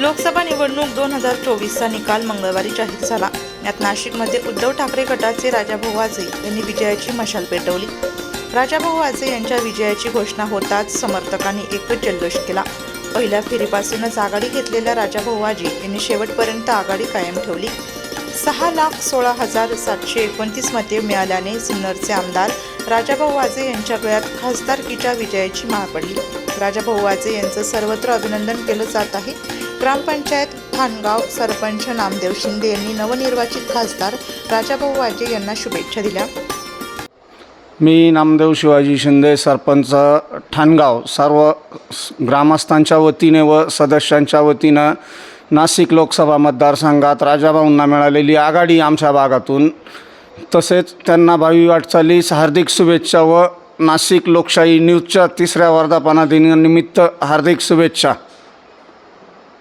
लोकसभा निवडणूक दोन हजार चोवीसचा निकाल मंगळवारी जाहीर झाला. यात नाशिकमध्ये उद्धव ठाकरे गटाचे राजाभाऊ वाजे यांनी विजयाची मशाल पेटवली. राजाभाऊ वाजे यांच्या विजयाची घोषणा होताच समर्थकांनी एकच जल्लोष केला. पहिल्या फेरीपासूनच आघाडी घेतलेल्या राजाभाऊ वाजे यांनी शेवटपर्यंत आघाडी कायम ठेवली. सहा लाख सोळा हजार सातशे एकोणतीस मते मिळाल्याने सिन्नरचे आमदार राजाभाऊ वाजे यांच्या गळ्यात खासदारकीच्या विजयाची माळ पडली. राजाभाऊ वाजे यांचं सर्वत्र अभिनंदन केलं जात आहे. ग्रामपंचायत खानगाव सरपंच नामदेव शिंदे यांनी नवनिर्वाचित खासदार राजाभाऊ वाजे यांना शुभेच्छा दिल्या. मी नामदेव शिवाजी शिंदे सरपंच ठाणगाव. सर्व ग्रामस्थांच्या वतीने व सदस्यांच्या वतीनं नाशिक लोकसभा मतदारसंघात राजाभाऊंना मिळालेली आघाडी आमच्या भागातून तसेच त्यांना भावी वाटचालीस हार्दिक शुभेच्छा व नाशिक लोकशाही न्यूजच्या तिसऱ्या वर्धापना दिनानिमित्त हार्दिक शुभेच्छा.